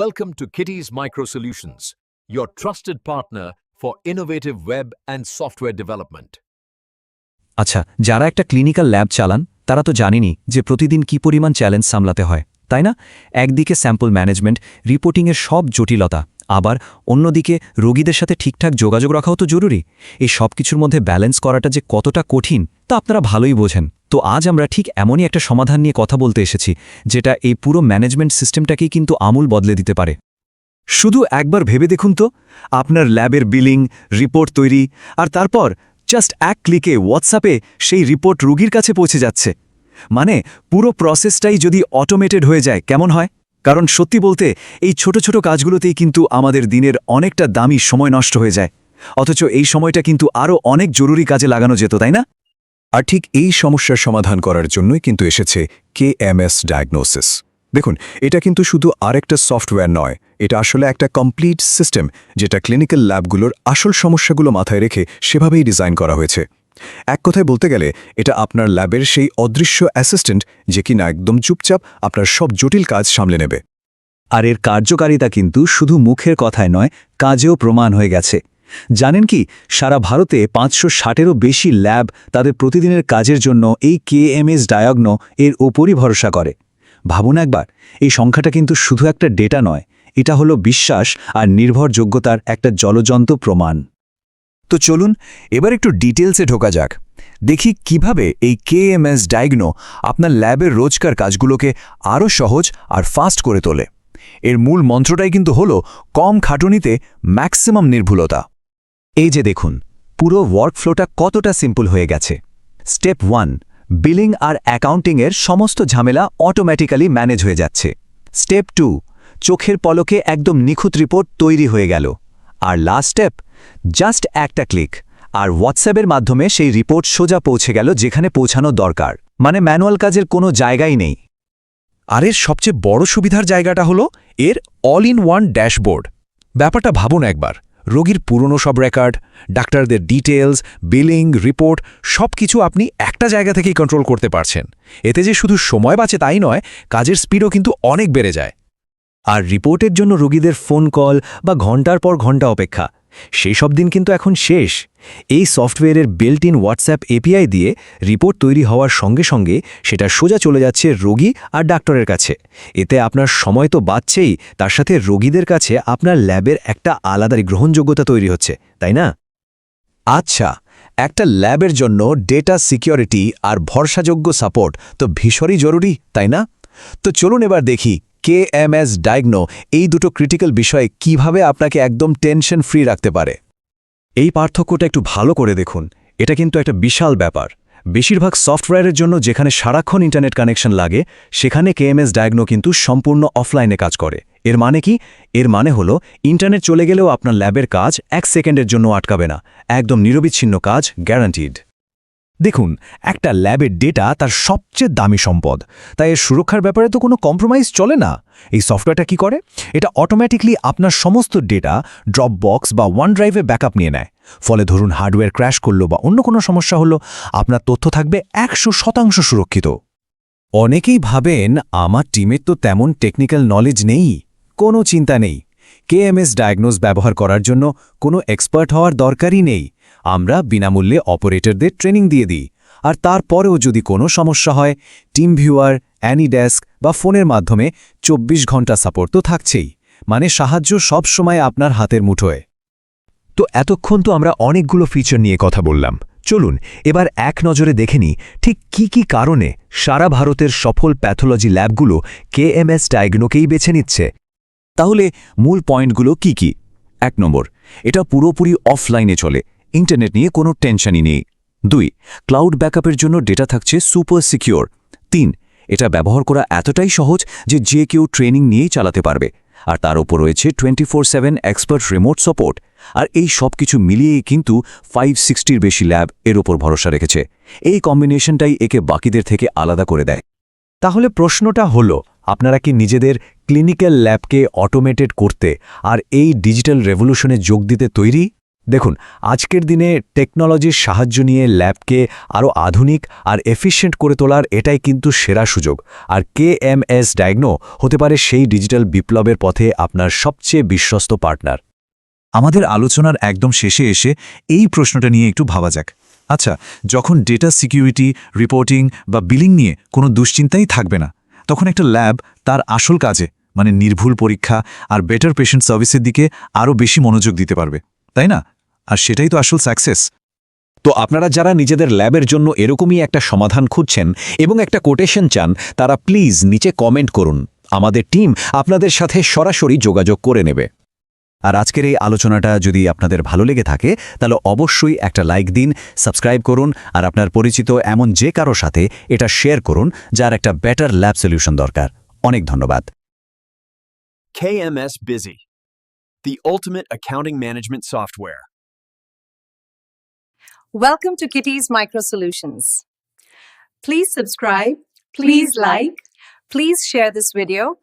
Welcome to Kitty's Micro Solutions, your trusted partner for innovative web and software development. আচ্ছা যারা একটা clinical lab চালান তারা তো জানেনই যে প্রতিদিন কি পরিমাণ চ্যালেঞ্জ সামলাতে হয় তাই না? একদিকে স্যাম্পল ম্যানেজমেন্ট রিপোর্টিংয়ের সব জটিলতা আবার অন্যদিকে রোগীদের সাথে ঠিকঠাক যোগাযোগ রাখাও তো জরুরি। এই সব কিছুর মধ্যে ব্যালেন্স করাটা যে কতটা কঠিন তা আপনারা ভালোই বোঝেন। তো আজ আমরা ঠিক এমনই একটা সমাধান নিয়ে কথা বলতে এসেছি, যেটা এই পুরো ম্যানেজমেন্ট সিস্টেমটাকেই কিন্তু আমূল বদলে দিতে পারে। শুধু একবার ভেবে দেখুন তো, আপনার ল্যাবের বিলিং, রিপোর্ট তৈরি, আর তারপর জাস্ট এক ক্লিকে হোয়াটসঅ্যাপে সেই রিপোর্ট রুগীর কাছে পৌঁছে যাচ্ছে। মানে পুরো প্রসেসটাই যদি অটোমেটেড হয়ে যায়, কেমন হয়? কারণ সত্যি বলতে, এই ছোট ছোট কাজগুলোতেই কিন্তু আমাদের দিনের অনেকটা দামি সময় নষ্ট হয়ে যায়। অথচ এই সময়টা কিন্তু আরও অনেক জরুরি কাজে লাগানো যেত, তাই না? আর ঠিক এই সমস্যার সমাধান করার জন্যই কিন্তু এসেছে কেএমএস ডায়াগনোসিস দেখুন, এটা কিন্তু শুধু আরেকটা সফটওয়্যার নয়, এটা আসলে একটা কমপ্লিট সিস্টেম যেটা ক্লিনিক্যাল ল্যাবগুলোর আসল সমস্যাগুলো মাথায় রেখে সেভাবেই ডিজাইন করা হয়েছে। এক কথায় বলতে গেলে, এটা আপনার ল্যাবের সেই অদৃশ্য অ্যাসিস্ট্যান্ট যে কিনা একদম চুপচাপ আপনার সব জটিল কাজ সামলে নেবে। আর এর কার্যকারিতা কিন্তু শুধু মুখের কথায় নয়, কাজেও প্রমাণ হয়ে গেছে। জানেন কি, সারা ভারতে পাঁচশো ষাটেরও বেশি ল্যাব তাদের প্রতিদিনের কাজের জন্য এই কেএমএস ডায়াগন এর ওপরই ভরসা করে। ভাবুন একবার, এই সংখ্যাটা কিন্তু শুধু একটা ডেটা নয়, এটা হলো বিশ্বাস আর নির্ভরযোগ্যতার একটা জলজন্ত প্রমাণ। তো চলুন, এবার একটু ডিটেলসে ঢোকা যাক। দেখি কীভাবে এই কেএমএস ডায়াগনো আপনার ল্যাবের রোজকার কাজগুলোকে আরও সহজ আর ফাস্ট করে তোলে। এর মূল মন্ত্রটাই কিন্তু হলো কম খাটুনিতে ম্যাক্সিমাম নির্ভুলতা। এই যে দেখুন, পুরো ওয়ার্কফ্লোটা কতটা সিম্পল হয়ে গেছে। স্টেপ ওয়ান বিলিং আর অ্যাকাউন্টিংয়ের সমস্ত ঝামেলা অটোমেটিক্যালি ম্যানেজ হয়ে যাচ্ছে। স্টেপ টু চোখের পলকে একদম নিখুঁত রিপোর্ট তৈরি হয়ে গেল। আর লাস্ট স্টেপ জাস্ট একটা ক্লিক আর হোয়াটসঅ্যাপের মাধ্যমে সেই রিপোর্ট সোজা পৌঁছে গেল যেখানে পৌঁছানো দরকার। মানে ম্যানুয়াল কাজের কোনো জায়গাই নেই। আর এর সবচেয়ে বড় সুবিধার জায়গাটা হলো, এর অল ইন ওয়ান ড্যাশবোর্ড ব্যাপারটা ভাবুন একবার। রোগীর পুরনো সব রেকর্ড ডাক্তারদের ডিটেলস বিলিং রিপোর্ট সব কিছু আপনি একটা জায়গা থেকেই কন্ট্রোল করতে পারছেন। এতে যে শুধু সময় বাঁচে তাই নয়, কাজের স্পিডও কিন্তু অনেক বেড়ে যায়। আর রিপোর্টের জন্য রোগীদের ফোন কল বা ঘণ্টার পর ঘণ্টা অপেক্ষা সেই সব দিন কিন্তু এখন শেষ। এই সফটওয়্যারের বিল্ট ইন হোয়াটসঅ্যাপ এপিআই দিয়ে রিপোর্ট তৈরি হওয়ার সঙ্গে সঙ্গে সেটা সোজা চলে যাচ্ছে রোগী আর ডাক্তারের কাছে। এতে আপনার সময় তো বাঁচছেই, তার সাথে রোগীদের কাছে আপনার ল্যাবের একটা আলাদা গ্রহণযোগ্যতা তৈরি হচ্ছে, তাই না? আচ্ছা একটা ল্যাবের জন্য ডেটা সিকিউরিটি আর ভরসাযোগ্য সাপোর্ট তো ভীষণই জরুরি, তাই না? তো চলুন এবার দেখি কেএমএস ডায়াগনো এই দুটো ক্রিটিক্যাল বিষয়ে কীভাবে আপনাকে একদম টেনশন ফ্রি রাখতে পারে? এই পার্থক্যটা একটু ভালো করে দেখুন। এটা কিন্তু একটা বিশাল ব্যাপার। বেশিরভাগ সফটওয়্যারের জন্য যেখানে সারাক্ষণ ইন্টারনেট কানেকশন লাগে, সেখানে কে কেএমএস ডায়াগনো কিন্তু সম্পূর্ণ অফলাইনে কাজ করে। এর মানে কি? এর মানে হলো ইন্টারনেট চলে গেলেও আপনার ল্যাবের কাজ এক সেকেন্ডের জন্য আটকাবে না। একদম নিরবিচ্ছিন্ন কাজ গ্যারান্টিড দেখুন, একটা ল্যাবের ডেটা তার সবচেয়ে দামি সম্পদ। তাই এর সুরক্ষার ব্যাপারে তো কোনো কম্প্রোমাইজ চলে না। এই সফটওয়্যারটা কি করে? এটা অটোমেটিকলি আপনার সমস্ত ডেটা ড্রপ বক্স বা ওয়ান ড্রাইভে ব্যাকআপ নিয়ে নেয়। ফলে ধরুন হার্ডওয়্যার ক্র্যাশ করল বা অন্য কোনো সমস্যা হলো, আপনার তথ্য থাকবে একশো শতাংশ সুরক্ষিত। অনেকেই ভাবেন, আমার টিমের তো তেমন টেকনিক্যাল নলেজ নেই। কোনো চিন্তা নেই। কেএমএস ডায়াগনোস ব্যবহার করার জন্য কোনো এক্সপার্ট হওয়ার দরকারই নেই। আমরা বিনামূল্যে অপারেটরদের ট্রেনিং দিয়ে দিই। আর তারপরেও যদি কোনো সমস্যা হয়, টিম ভিউয়ার অ্যানিডেস্ক বা ফোনের মাধ্যমে ২৪ ঘণ্টা সাপোর্ট তো থাকছেই। মানে সাহায্য সব সময় আপনার হাতের মুঠোয়। তো এতক্ষণ তো আমরা অনেকগুলো ফিচার নিয়ে কথা বললাম। চলুন, এবার এক নজরে দেখে নিই ঠিক কি কি কারণে সারা ভারতের সফল প্যাথোলজি ল্যাবগুলো কেএমএস ডায়াগনোকেই বেছে নিচ্ছে। তাহলে মূল পয়েন্টগুলো কি কি? এক নম্বর, এটা পুরোপুরি অফলাইনে চলে। ইন্টারনেট নিয়ে কোনো টেনশনই নেই। দুই, ক্লাউড ব্যাকআপের জন্য ডেটা থাকছে সুপার সিকিওর তিন, এটা ব্যবহার করা এতটাই সহজ যে যে কেউ ট্রেনিং নিয়েই চালাতে পারবে। আর তার উপর রয়েছে twenty four seven expert remote support. আর এই সব কিছু মিলিয়েই কিন্তু ফাইভ সিক্সটির বেশি ল্যাব এর ওপর ভরসা রেখেছে। এই কম্বিনেশনটাই একে বাকিদের থেকে আলাদা করে দেয়। তাহলে প্রশ্নটা হলো, আপনারা কি নিজেদের ক্লিনিক্যাল ল্যাবকে অটোমেটেড করতে আর এই ডিজিটাল রেভলিউশনে যোগ দিতে তৈরি? দেখুন, আজকের দিনে টেকনোলজির সাহায্য নিয়ে ল্যাবকে আরও আধুনিক আর এফিশিয়েন্ট করে তোলার এটাই কিন্তু সেরা সুযোগ। আর কে এম এস ডায়াগনো হতে পারে সেই ডিজিটাল বিপ্লবের পথে আপনার সবচেয়ে বিশ্বস্ত পার্টনার। আমাদের আলোচনার একদম শেষে এসে এই প্রশ্নটা নিয়ে একটু ভাবা যাক। আচ্ছা যখন ডেটা সিকিউরিটি, রিপোর্টিং বা বিলিং নিয়ে কোনো দুশ্চিন্তাই থাকবে না, তখন একটা ল্যাব তার আসল কাজে মানে নির্ভুল পরীক্ষা আর বেটার পেশেন্ট সার্ভিসের দিকে আরও বেশি মনোযোগ দিতে পারবে, তাই না? আর সেটাই তো আসল সাকসেস তো আপনারা যারা নিজেদের ল্যাবের জন্য এরকমই একটা সমাধান খুঁজছেন এবং একটা কোটেশন চান তারা প্লিজ নিচে কমেন্ট করুন। আমাদের টিম আপনাদের সাথে সরাসরি যোগাযোগ করে নেবে। আর আজকের এই আলোচনাটা যদি আপনাদের ভালো লেগে থাকে তাহলে অবশ্যই একটা লাইক দিন সাবস্ক্রাইব করুন আর আপনার পরিচিত এমন যে কারও সাথে এটা শেয়ার করুন যার একটা বেটার ল্যাব সলিউশন দরকার। অনেক ধন্যবাদ। KMS Busy, the ultimate accounting management software. Welcome to Kitty's Micro Solutions. Please subscribe, please like, please share this video,